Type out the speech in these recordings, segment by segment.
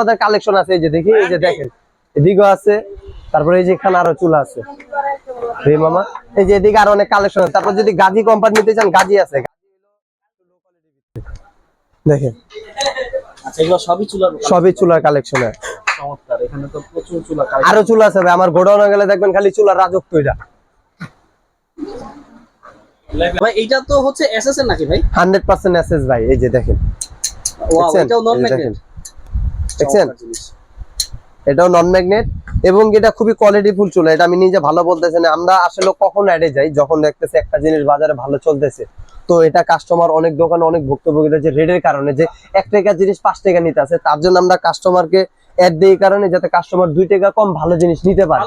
আমাদের কালেকশন আছে এই যে দেখি এই যে দেখেন। এদিকেও আছে তারপরে এই যে এখানে আরও চুলা আছে। রে মামা এই যে এদিকে আরও অনেক কালেকশন আছে। তারপর যদি গাজী কোম্পানি নিতে চান গাজী আছে। দেখেন। আচ্ছা এগুলো সবই চুলার কালেকশন আছে চমৎকার এখানে তো প্রচুর চুলা আরও চুলা আছে ভাই আমার গোডাউনে গেলে দেখবেন খালি চুলার এটা। ভাই এইটা তো হচ্ছে এসএস এর নাকি ভাই? হান্ড্রেড পার্সেন্ট এসএস ভাই এই যে দেখেন। ওয়াও? এটাও নন ম্যাগনেট দেখছেন? এটাও নন ম্যাগনেট এবং এটা খুবই কোয়ালিটি ফুল চুলা। এটা আমি নিজে ভালো বলতেছি না আমরা আসলে কখন অ্যাডে যাই যখন দেখতেছি একটা জিনিস বাজারে ভালো চলতেছে। তো এটা কাস্টমার অনেক দোকানে অনেক ভুক্তভোগীরা যে রেডের কারণে যে এক টাকার জিনিস পাঁচ টাকা নিতে আছে তার জন্য আমরা কাস্টমারকে অ্যাড দিই কারণে যাতে কাস্টমার দুই টাকা কম ভালো জিনিস নিতে পারে।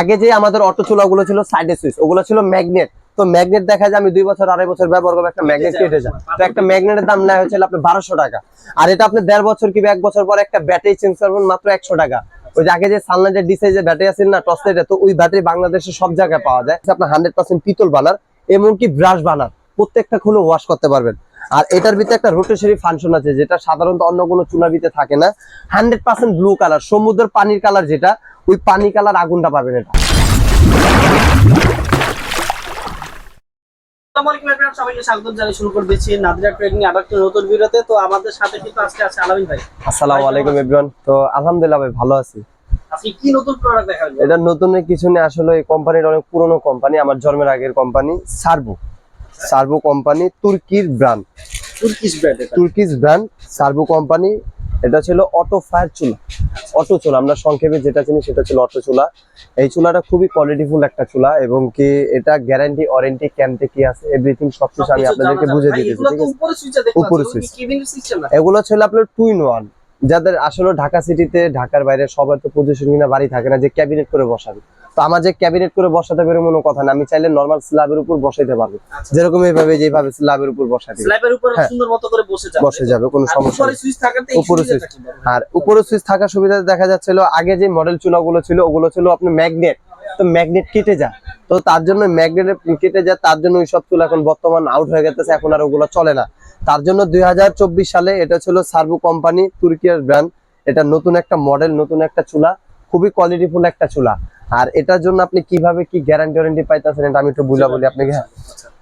আগে যে আমাদের অটো চুলাগুলো ছিল সাইডে সুইচ ওগুলো ছিল ম্যাগনেট তো ম্যাগনেট দেখা যায়, আমি দুই বছর, আড়াই বছর ব্যবহার করব, একটা ম্যাগনেট কেটে যায়। তো একটা ম্যাগনেটের দাম নেয় হচ্ছে আপনি বারোশো টাকা। আর এটা আপনি দেড় বছর কিংবা এক বছর পর একটা ব্যাটারি চেঞ্জ করবেন মাত্র একশো টাকা। ওই আগে যে সানলাইটের ডিসে যে ব্যাটারি আছে না টসলাইটে তো ওই ব্যাটারি বাংলাদেশে সব জায়গায় পাওয়া যায়। আপনার হান্ড্রেড পার্সেন্ট পিতল বানার, এমনকি ব্রাশ বানার। প্রত্যেকটা খুলে ওয়াশ করতে পারবেন। আর এটার ভিতরে একটা রোটেশনারি ফাংশন আছে, যেটা সাধারণত অন্য কোনো ভিতরে থাকে না। হান্ড্রেড পার্সেন্ট ব্লু কালার সমুদ্রের পানির কালার যেটা, ওই পানি কালার আগুনটা পাবেন এটা। আসসালামু আলাইকুম এভরিওয়ান সবাইকে স্বাগত জানিয়ে শুরু করে দিচ্ছি নাদিরা ট্রেডিং আরও নতুন ভিডিওতে। তো আমাদের সাথে কিন্তু আজকে আছে আলামিন ভাই। আসসালামু আলাইকুম এভরিওয়ান তো আলহামদুলিল্লাহ ভাই ভালো আছি। আজকে কি নতুন প্রোডাক্ট দেখাবেন? এটা নতুন কিছু নেই আসলে এই কোম্পানির অনেক পুরনো কোম্পানি আমার জন্মের আগের company Servo Servo company তুর্কির brand Turkish brand Turkish brand Servo company এটা ছিল অটো ফায়ার চুলা। অটো চুলা আমরা সংক্ষেপে যেটা চিনি সেটা ছিল অটো চুলা। এই চুলাটা খুবই কোয়ালিটিফুল একটা চুলা এবং কি এটা গ্যারান্টি ওয়ারেন্টি ক্যাম্পে কি আছে এভরিথিং সবকিছু আমি আপনাদেরকে বুঝে দিতেছি ঠিক আছে? উপরে সুইচে এগুলো ছিল আপনার টু ইন ওয়ান যাদের আসলে ঢাকা সিটিতে ঢাকার বাইরে সবার তো পজিশন কিনা বাড়ি থাকে না যে ক্যাবিনেট করে বসাবে। তো আমার যে ক্যাবিনেট করে বসাতে পারে কোনো কথা না আমি চাইলে নর্মাল স্ল্যাবের উপর বসাইতে পারব। যেরকম এইভাবে যেভাবে স্ল্যাবের উপর বসাতে স্ল্যাবের উপরে হ্যাঁ। সুন্দর মতো করে বসে যাবে। বসে যাবে কোনো সমস্যা উপরে সুইচ থাকাতে উপরে switch। আর উপরে সুইচ থাকার সুবিধা দেখা যাচ্ছিল আগে যে মডেল চুলাগুলো ছিল ওগুলো ছিল আপনার ম্যাগনেট তো ম্যাগনেট কেটে যায়। তো তার জন্য ম্যাগনেট কেটে যায় তার জন্য ওই সব চুলা এখন বর্তমান আউট হয়ে গেছে এখন আর ওগুলো চলে না। তার জন্য দুই হাজার চব্বিশ সালে এটা ছিল সার্ভো কোম্পানি তুর্কিয়ার ব্র্যান্ড এটা নতুন একটা মডেল নতুন একটা চুলা খুবই কোয়ালিটিফুল একটা চুলা। আর এটার জন্য আপনি কীভাবে কি গ্যারান্টি ওয়ারেন্টি পাইতেছেন এটা আমি একটু বুঝা বলি আপনাকে হ্যাঁ।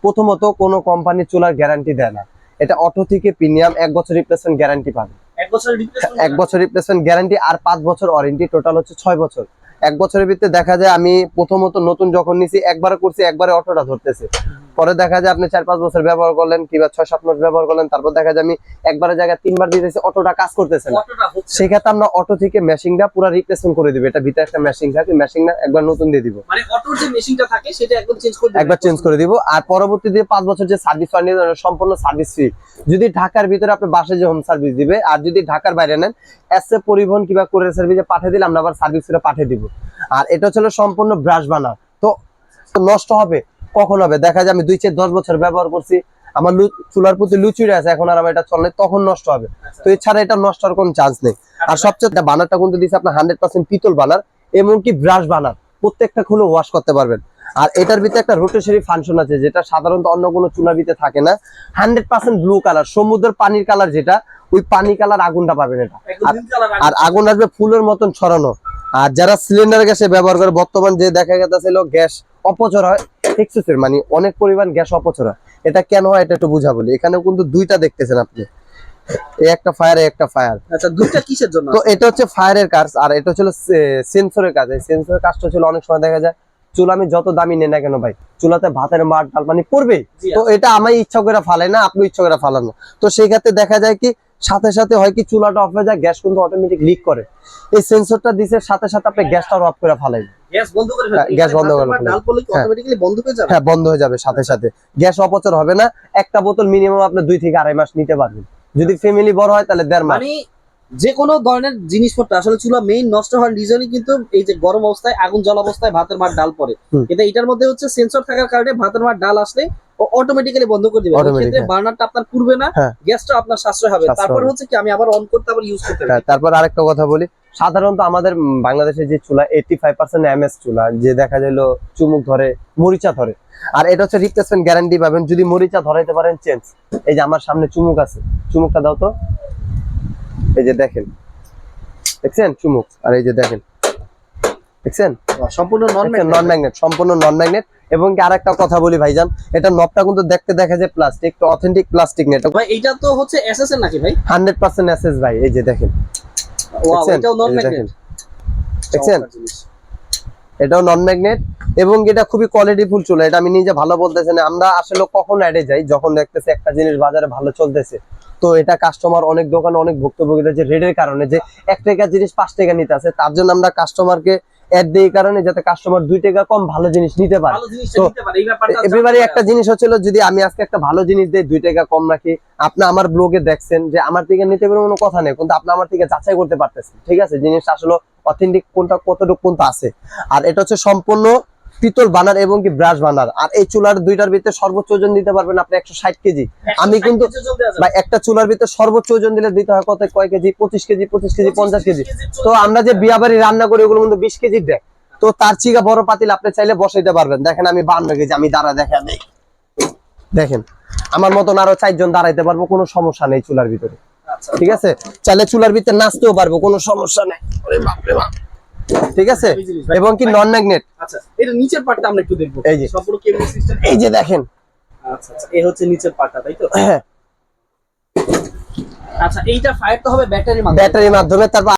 প্রথমত কোনো কোম্পানি চুলার গ্যারান্টি দেয় না। এটা অটো থেকে প্রিমিয়াম এক বছর রিপ্লেসমেন্ট গ্যারান্টি পাবে। এক বছর রিপ্লেসমেন্ট এক বছর রিপ্লেসমেন্ট গ্যারান্টি আর পাঁচ বছর ওয়ারেন্টি টোটাল হচ্ছে ছয় বছর। এক বছরের ভিতরে দেখা যায় আমি প্রথমত নতুন যখন নিছি একবার করছি একবারে অটোটা ধরতেছে। পরে দেখা যায় আপনি চার পাঁচ বছর ব্যবহার করলেন কিংবা ছয় সাত মাস ব্যবহার করলেন তারপর দেখা যায় আমি একবারের জায়গায় তিনবার দিতেছি অটোটা কাজ করতেছে না। সেক্ষেত্রে আমরা অটো থেকে মেশিনটা পুরো রিপ্লেসমেন্ট করে দিবে। এটা ভিতরে একটা মেশিন থাকে মেশিনটা একবার নতুন দিয়ে দিব। মানে অটোর যে মেশিনটা থাকে সেটা একদম চেঞ্জ করে। একবার চেঞ্জ করে দিব। আর পরবর্তীতে পাঁচ বছর যে সার্ভিস ওয়ারেন্টি সম্পূর্ণ সার্ভিস ফ্রি যদি ঢাকার ভিতরে আপনি বাসে যে হোম সার্ভিস দিবে আর যদি ঢাকার বাইরে নেন এসে পরিবহন কিংবা কুরিয়ার সার্ভিসে পাঠিয়ে দিলে আমরা আবার সার্ভিস ফ্রি পাঠিয়ে দিব। আর এটা ছিল সম্পূর্ণ ব্রাশ বানা তো নষ্ট হবে, কখন হবে? দেখা যায় আমি দুই চার দশ বছর ব্যবহার করছি, আমার চুলার প্রতি লুচুরে আছে, এখন আর আমার এটা চলে তখন নষ্ট হবে। তো এছাড়া এটা নষ্ট হওয়ার কোনো চান্স নেই। আর সবচেয়ে বানারটা কিন্তু দিচ্ছে আপনার হান্ড্রেড পার্সেন্ট পিতল বানার এমনকি ব্রাশ বানার প্রত্যেকটা খুলে ওয়াশ করতে পারবেন। আর এটার ভিতরে একটা রোটেশনারি ফাংশন আছে, যেটা সাধারণত অন্য কোনো চুলার ভিতরে থাকে না। হান্ড্রেড পার্সেন্ট ব্লু কালার সমুদ্রের পানির কালার যেটা, ওই পানি কালার আগুনটা পাবেন এটা। আর আগুন আসবে ফুলের মতন ছড়ানো। আর যারা সিলিন্ডার গ্যাসে ব্যবহার করে বর্তমান যে দেখা গেছিল গ্যাস অপচয় হয় এক্সেসের মানে অনেক পরিমাণ গ্যাস অপচয় হয়। এটা কেন হয় এটা একটু বুঝা বলি। এখানে কিন্তু দুইটা দেখতেছেন আপনি। এই একটা ফায়ার একটা ফায়ার আচ্ছা দুইটা কিসের জন্য? তো এটা হচ্ছে ফায়ারের কাজ আর এটা হচ্ছে সেন্সরের কাজ। এই সেন্সরের কাজটা ছিল অনেক সময় দেখা যায় চুলা আমি যত দামি নেই না কেন ভাই চুলাতে ভাতের মাঠ ডাল পানি পড়বে তো এটা আমি ইচ্ছা করে ফালাই না আপনি ইচ্ছা করে ফালানো তো সেই ক্ষেত্রে দেখা যায় কি সাথে সাথে হয় কি চুলাটা অফ হয়ে যায় গ্যাস কিন্তু অটোমেটিক লিক করে। এই সেন্সরটা দিছে সাথে সাথে আপনি গ্যাসটা অফ করে ফালাই গ্যাস বন্ধ করে হ্যাঁ, গ্যাস বন্ধ করে। অটোমেটিক্যালি বন্ধ হয়ে যাবে? হ্যাঁ বন্ধ হয়ে যাবে সাথে সাথে। গ্যাস অপচয় হবে না একটা বোতল মিনিমাম আপনি দুই থেকে আড়াই মাস নিতে পারবেন। যদি ফ্যামিলি বড় হয় তাহলে দেড় মাস। মানে যে কোনো ধরনের জিনিসপত্র আসলে চুলা মেইন নষ্ট হওয়ার রিজনই কিন্তু এই যে গরম অবস্থায় আগুন জল অবস্থায় ভাতের মার ডাল পড়ে। হুম। এটা এটার মধ্যে হচ্ছে সেন্সর থাকার কারণে ভাতের মার ডাল আসলে অটোমেটিক্যালি বন্ধ করে দিবে। ক্ষেত্রে হ্যাঁ। বার্নারটা আপনার পুড়বে না হ্যাঁ। গ্যাসটা আপনার সাশ্রয় হবে। তারপর হচ্ছে কি আমি আবার অন করতে আবার ইউজ করতে হ্যাঁ, পারি। তারপর আরেকটা কথা বলি। সাধারণত আমাদের বাংলাদেশে যে চুলা এইটি ফাইভ পার্সেন্ট এমএস চুলা যে দেখা গেল চুমুক ধরে মরিচা ধরে। আর এটা হচ্ছে রিপ্লেসমেন্ট গ্যারান্টি পাবেন। যদি মরিচা ধরাইতে পারেন চেঞ্জ এই যে আমার সামনে চুমুক আছে। চুমুকটা দাও তো। এই যে দেখেন। দেখছেন চুমুক আর এই যে দেখেন। দেখছেন? সম্পূর্ণ নন নন ম্যাগনেট সম্পূর্ণ নন ম্যাগনেট এবং কি আরেকটা কথা বলি ভাইজান এটা নবটা কিন্তু দেখতে দেখা যায় প্লাস্টিক তো অথেন্টিক প্লাস্টিক না এটা ভাই এটা তো হচ্ছে এসএস এর নাকি ভাই? হান্ড্রেড পার্সেন্ট এসএস ভাই এই যে দেখেন। ওয়াও এটাও নন ম্যাগনেট দেখছেন? দেখছেন এটাও নন ম্যাগনেট এবং এটা খুবই কোয়ালিটি ফুল চুলা এটা আমি নিজে ভালো বলতেছি না আমরা আসলে কখন অ্যাডে যাই যখন দেখতেছি একটা জিনিস বাজারে ভালো চলতেছে। তো এটা কাস্টমার অনেক দোকানে অনেক ভুক্তভোগী যে রেডের কারণে যে এক টাকা জিনিস পাঁচ টাকা নিতে আছে তার জন্য আমরা কাস্টমারকে অ্যাড দিই কারণে যাতে কাস্টমার দুই টাকা কম ভালো জিনিস নিতে পারে। তো নিতে পারে এই ব্যাপারটা এবারে একটা জিনিস হচ্ছিল যদি আমি আজকে একটা ভালো জিনিস দেই দুই টাকা কম রাখি আপনি আমার ব্লগে দেখছেন যে আমার থেকে নিতে পারবেন কোনো কথা নেই কিন্তু আপনি আমার থেকে যাচাই করতে পারতেছেন ঠিক আছে? জিনিসটা আসলে অথেন্টিক কোনটা কতটুকু কোনটা আছে। আর এটা হচ্ছে সম্পূর্ণ পিতল বানার এবং কি ব্রাশ বানার। আর এই চুলার দুইটার ভিতরে সর্বোচ্চ ওজন দিতে পারবেন আপনি একশো ষাট কেজি। আমি কিন্তু একটা চুলার ভিতরে সর্বোচ্চ ওজন দিলে দিতে হয় কত? কয় কেজি? পঁচিশ কেজি পঁচিশ কেজি পঞ্চাশ কেজি তো আমরা যে বিয়া বাড়ি রান্না করি ওগুলো কিন্তু বিশ কেজির দেয় তো তার চিকা বড় পাতিল আপনি চাইলে বসাইতে পারবেন। দেখেন আমি বান্ন কেজি আমি দাঁড়া দেখেন এই। দেখেন আমার মতন আরও চারজন দাঁড়াইতে পারব কোনো সমস্যা নেই চুলার ভিতরে। আচ্ছা। ঠিক আছে? চাইলে চুলার ভিতরে নাচতেও পারব কোনো সমস্যা নেই। বাপরে বাপ। ঠিক আছে। এবং কি নন ম্যাগনেট আচ্ছা এটা নিচের পার্টটা আমরা একটু দেখব। এই যে। সম্পূর্ণ কেবল সিস্টেম? এই যে দেখেন। আচ্ছা আচ্ছা এই হচ্ছে নিচের পার্টটা তাই তো? হ্যাঁ। আচ্ছা এইটা ফায়ার তো হবে ব্যাটারির মাধ্যমে। ব্যাটারির মাধ্যমে তারপর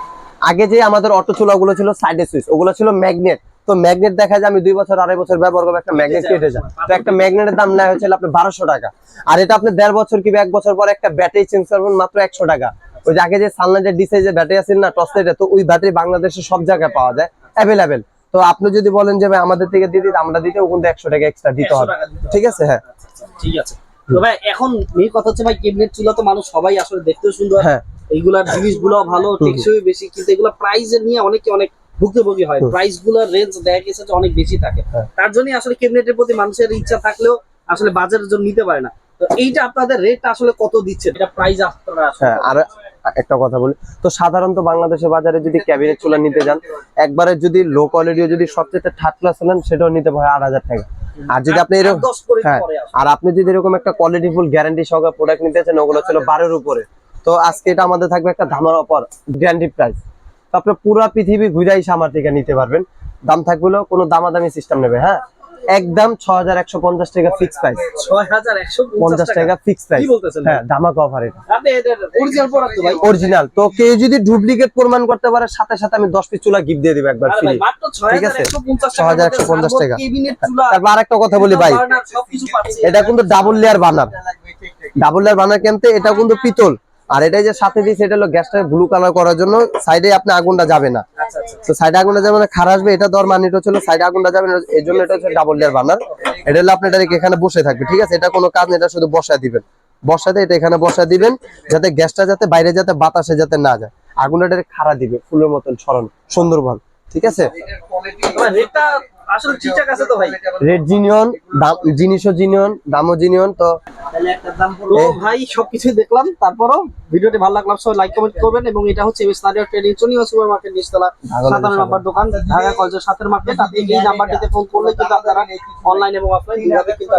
আগে যে আমাদের অটো চুলাগুলো ছিল সাইডে সুইচ ওগুলো ছিল ম্যাগনেট তো ম্যাগনেট দেখা যায় আমি দুই বছর আড়াই বছর ব্যবহার করব একটা ম্যাগনেট কেটে যায়। তো একটা ম্যাগনেটের দাম নেয় হচ্ছে আপনি বারোশো টাকা। আর এটা আপনি দেড় বছর কিংবা এক বছর পর একটা ব্যাটারি চেঞ্জ করবেন মাত্র একশো টাকা। ওই যে আগে যে সানলাইটের ডিসে যে ব্যাটারি আছে না টসলাইটে তো ওই ব্যাটারি বাংলাদেশে সব জায়গায় পাওয়া যায় অ্যাভেলেবেল তো আপনি যদি বলেন যে ভাই আমাদের থেকে দিয়ে দিতে আমরা দিতেও কিন্তু একশো টাকা এক্সট্রা দিতে হবে। ঠিক আছে? হ্যাঁ। ঠিক আছে। তো ভাই এখন কথা হচ্ছে ভাই কেবিনেট চুলা তো মানুষ সবাই আসলে দেখতেও সুন্দর। হ্যাঁ। এইগুলার জিনিসগুলো ভালো টেকসই বেশি কিন্তু এগুলো প্রাইজের নিয়ে অনেকে অনেক ভুক্তভোগী হয়। প্রাইসগুলোর রেঞ্জ দেখা গেছে যে অনেক বেশি থাকে। হ্যাঁ। তার জন্য আসলে কেবিনেটের প্রতি মানুষের ইচ্ছা থাকলেও আসলে বাজারের জন্য নিতে পারে না। তো এইটা আপনাদের রেট আসলে কত দিচ্ছে? এটা প্রাইস আপনারা হ্যাঁ আর একটা কথা বলি। তো সাধারণত বাংলাদেশের বাজারে যদি ক্যাবিনেট চুলা নিতে যান একবারে যদি লো কোয়ালিটিও যদি সবচেয়ে থার্ড ক্লাস নেন সেটাও নিতে হয় আট হাজার টাকা। আর যদি আপনি এরকম হ্যাঁ আর আপনি যদি এরকম একটা কোয়ালিটি ফুল গ্যারান্টি সহকারে প্রোডাক্ট নিতে চান ওগুলো ছিল বারোর উপরে। তো আজকে এটা আমাদের থাকবে একটা ধামার অফার গ্যারান্টি প্রাইস তো আপনি পুরো পৃথিবী ঘুরে এসে আমার থেকে নিতে পারবেন। দাম থাকবে কোনো দামাদামি সিস্টেম নেবে হ্যাঁ? একদম ছ হাজার একশো পঞ্চাশ টাকা ফিক্স প্রাইস ছয় হাজার একশো পঞ্চাশ টাকা ফিক্স প্রাইস হ্যাঁ ধামাকা অফার এটা। অরিজিনাল তো কেউ যদি ডুপ্লিকেট প্রমাণ করতে পারে সাথে সাথে আমি দশ পিস চুলা গিফট দিয়ে দিবো একবার ফ্রি ভাই মাত্র ছয় হাজার একশো পঞ্চাশ টাকা। চুলা তারপর আরেকটা কথা বলি ভাই। এটা কিন্তু double layer banner double layer banner কেনতে এটা কিন্তু পিতল। আর এটাই যে সাথে দিয়েছে এটা হলো গ্যাসটা ব্লু কালার করার জন্য সাইডে আপনি আগুনটা যাবে না। আচ্ছা আচ্ছা তো সাইডে আগুনটা যাবে না খারাপ আসবে এটা দর মানে এটা হচ্ছে সাইডে আগুনটা যাবে না এই জন্য এটা হচ্ছে ডাবল লেয়ার বানার এটা হলো আপনি ডাইরেক্ট এখানে বসে থাকবে ঠিক আছে? এটা কোনো কাজ নেই এটা শুধু বসায় দিবেন। বসাতে এটা এখানে বসা দিবেন যাতে গ্যাসটা যাতে বাইরে যাতে বাতাসে যাতে না যায়। আগুনটা খাড়া দিবে ফুলের মতন সরানো সুন্দরভাবে ঠিক আছে? রেটটা আসলে ঠিকঠাক আছে তো ভাই? রেড জিনিয়ন দাম জিনিসও জিনিয়ন দামও জিনিয়ন তো ভাই সবকিছু দেখলাম তারপরও ভিডিওটি ভালো লাগল সবাই লাইক কমেন্ট করবেন এবং এটা হচ্ছে স্থানীয় ট্রেডিং চনিয়া সুপার মার্কেট নিচতলা সাতান্ন নম্বর দোকান ঢাকা কলেজের সাতের মার্কেট আপনি এই নাম্বারটিতে ফোন করলে কিন্তু আপনারা অনলাইন এবং অফলাইন কিন্তু